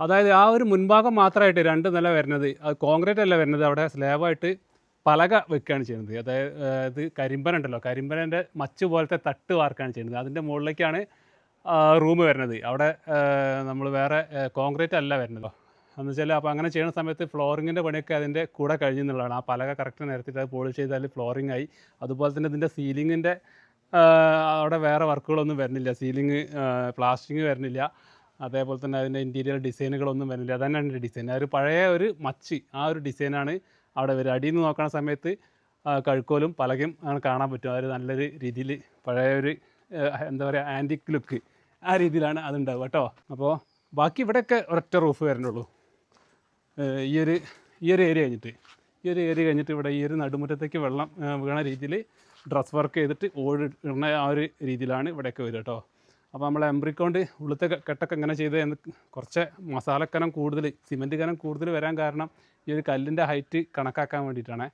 അതായത് ആ ഒരു മുൻഭാഗം മാത്രമായിട്ട് രണ്ട് നില വരുന്നത് അത് കോൺക്രീറ്റ് അല്ല വരുന്നത് അവിടെ സ്ലാബായിട്ട് പലക വെക്കുകയാണ് ചെയ്യുന്നത്. അതായത് കരിമ്പന ഉണ്ടല്ലോ കരിമ്പനന്റെ മച്ച് പോലത്തെ തട്ട് വാർക്കാണ് ചെയ്യുന്നത്. അതിന്റെ മുകളിലേക്കാണ് റൂം വരുന്നത്. അവിടെ നമ്മൾ വേറെ കോൺക്രീറ്റ് അല്ല വരുന്നത്. എന്ന് വെച്ചാൽ അപ്പോൾ അങ്ങനെ ചെയ്യുന്ന സമയത്ത് ഫ്ലോറിങ്ങിന്റെ പണിയൊക്കെ അതിന്റെ കൂടെ കഴിഞ്ഞെന്നുള്ളതാണ് ആ പലക കറക്റ്റ് നിരത്തിയിട്ട് അത് പോളിഷ് ചെയ്താൽ ഫ്ലോറിംഗ് ആയി. അതുപോലെ തന്നെ ഇതിന്റെ സീലിങ്ങിന്റെ അവിടെ വേറെ വർക്കുകളൊന്നും വരുന്നില്ല. സീലിംഗ് പ്ലാസ്റ്റിങ് വരുന്നില്ല. അതേപോലെ തന്നെ അതിന്റെ ഇന്റീരിയർ ഡിസൈനുകളൊന്നും വരുന്നില്ല. അതന്നെ എന്റെ ഡിസൈൻ ആ ഒരു പഴയ ഒരു മച്ചി. ആ ഒരു ഡിസൈനാണ് അവിടെ വരിക. അടിയിൽ നിന്ന് നോക്കുന്ന സമയത്ത് കഴുക്കോലും പലകയും കാണാൻ പറ്റും. അതൊരു നല്ലൊരു രീതിയിൽ പഴയ ഒരു എന്താ പറയുക ആന്റിക് ലുക്ക് ആ രീതിയിലാണ് അതുണ്ടാവുക കേട്ടോ. അപ്പോൾ ബാക്കി ഇവിടെയൊക്കെ ഒരൊറ്റ റൂഫ് വരണുള്ളൂ ഈ ഒരു ഈ ഒരു ഏരിയ കഴിഞ്ഞിട്ട്. ഈ ഒരു ഏരിയ കഴിഞ്ഞിട്ട് ഇവിടെ ഈ ഒരു നടുമുറ്റത്തേക്ക് വെള്ളം വീണ രീതിയിൽ ഡ്രസ് വർക്ക് ചെയ്തിട്ട് ഓട് ഇടുന്ന ആ ഒരു രീതിയിലാണ് ഇവിടെയൊക്കെ വരിക കേട്ടോ. അപ്പോൾ നമ്മൾ എംബ്രിക്കോണ്ട് ഉള്ളത്തെ ക- കെട്ടൊക്കെ എങ്ങനെ ചെയ്ത് കുറച്ച് മസാലക്കനം കൂടുതൽ സിമെന്റ് കനം കൂടുതൽ വരാൻ കാരണം ഈ ഒരു കല്ലിന്റെ ഹൈറ്റ് കണക്കാക്കാൻ വേണ്ടിയിട്ടാണ്.